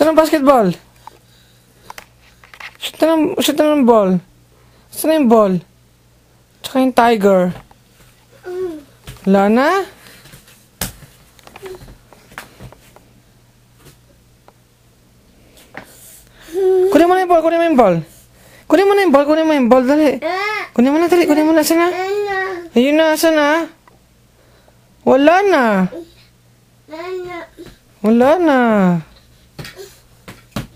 Saan ang basketball? Shoot na ng, shoot na ng ball. Saan na yung ball? Tsaka yung tiger. Wala na? Kunin mo na yung ball, kunin mo yung ball. Kunin mo na yung ball, kunin mo yung ball, dali. Kunin mo na, dali, kunin mo na. Saan na? Ayun na, saan na? Wala na. Wala na.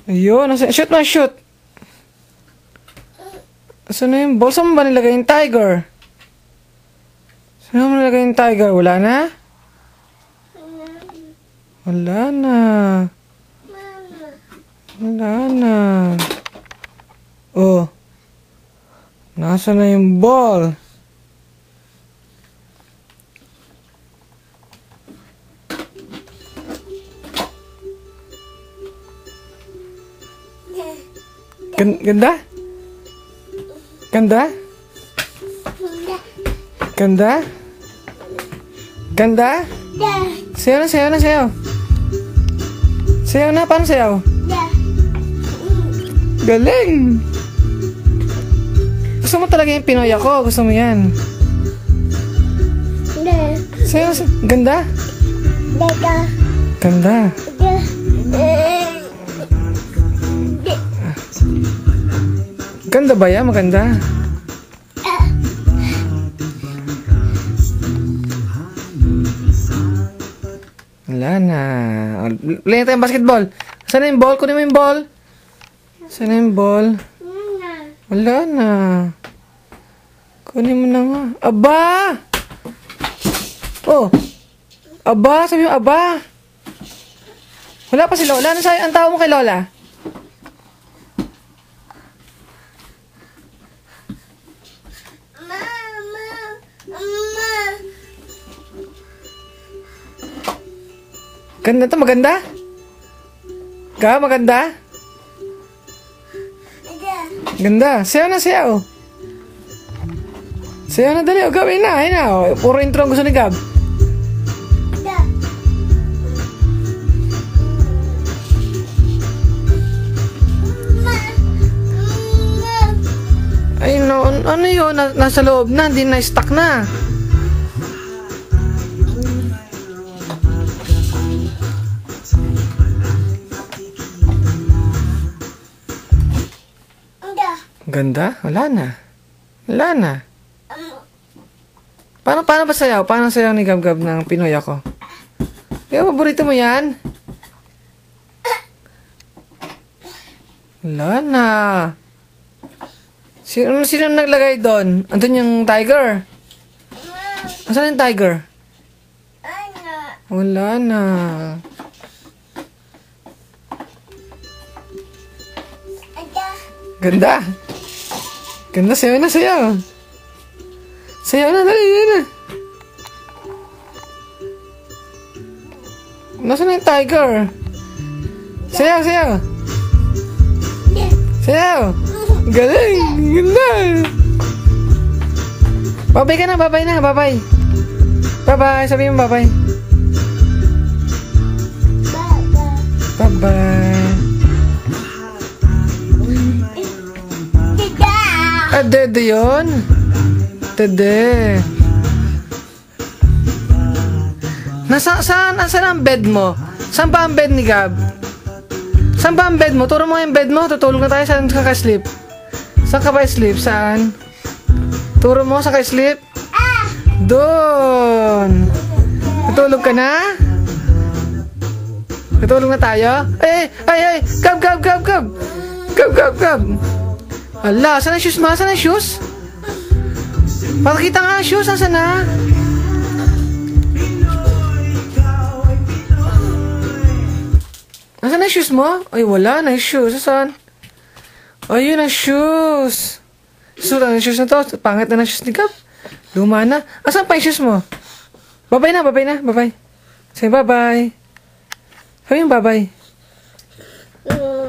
Ayun, nasa, shoot na, shoot. Saan na yung ball? Saan mo ba nilagay yung tiger? Saan mo nilagay yung tiger? Wala na? Wala na. Wala na. Oh. Nasa na yung ball? Gan- ganda? Ganda? Ganda? Ganda? Sayaw na, sayaw na, sayaw. Sayaw na, paano sayaw? Galing! Gusto mo talaga yung Pinoy ako? Gusto mo yan? Sayaw, sayaw. Ganda? Ganda. Ganda ba yan? Maganda. Wala na. Play na tayong basketball. Saan na yung ball? Kunin mo yung ball. Saan na yung ball? Wala na. Kunin mo na nga. Aba! Oh! Aba! Sabi mo, aba! Wala pa si Lola. Ano sa'yo? Ang tao mo kay Lola? Ganda to, maganda? Ka, maganda? Ganda. Sayaw na, sayaw. Sayaw na, dali. O, gawin na. Ayun na. O, puro intro ang gusto ni Gab. Ay, no. an- Ano yun? Na, nasa loob na. Hindi na stuck na. Ganda? Wala na. Wala na. Paano, paano ba sayaw? Paano sayaw ni Gab Gab ng Pinoy ako? Kaya paborito mo yan? Wala na. Sino, sino naglagay doon? Andun yung tiger. Asan yung tiger? Wala na. Ganda. Ganda, sayaw na, sayaw. Sayaw na, dali, dali na. Nasaan na yung tiger? Sayaw, sayaw. Sayaw. Galing, ganda. Babay ka na, babay na, babay. Bye-bye, sabi mo bye-bye. Bye-bye. Ah, dede yun? Dede. Nasa, saan, saan ang bed mo? Saan ba ang bed ni Gab? Saan ba ang bed mo? Turo mo yung bed mo. Tutulog na tayo. Saan ka ka-sleep? Saan ka ba sleep? Saan? Turo mo, saan ka sleep? Doon. Tutulog ka na? Tutulog na tayo? Ay, ay, ay! Gab, gab, gab, gab! Gab, gab, gab! Ala, saan ang shoes mo? Saan ang shoes? Pakita nga ang shoes. Nasaan na? Nasaan na yung shoes mo? Ay, wala na yung shoes. Saan? Ayun ang shoes. Sura na yung shoes na to. Pangit na ng shoes ni Gab. Luma na. Asan pa yung shoes mo? Babay na, babay na, babay. Say bye-bye. Sabi yung bye-bye.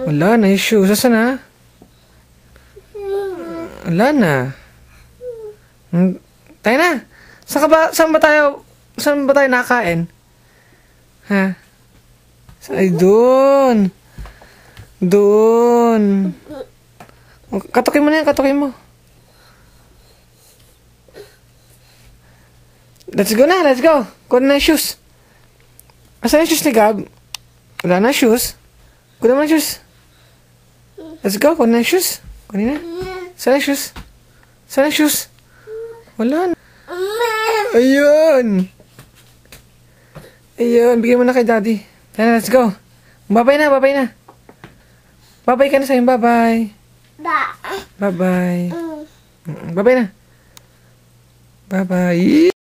Wala na yung shoes. Saan na? Wala na. Hmm, Tayo na. Saan, ka ba, saan ba tayo, saan ba tayo nakain? Ha? Ay, doon. Doon. Katukin mo na yan, katukin mo. Let's go na, let's go. Kunin na yung shoes. Asan yung shoes ni Gab? Wala na shoes. Kunin mo na shoes. Let's go, kunin na shoes. Kunin na. Yung shoes? Wala na. Ayun. Ayun, bigyan mo na kay daddy. Yan, let's go. Babay na, babay na. Babay ka na sa'yo, babay. Ba. Bye-bye. Mm. Mm, Bye-bye na. Bye-bye.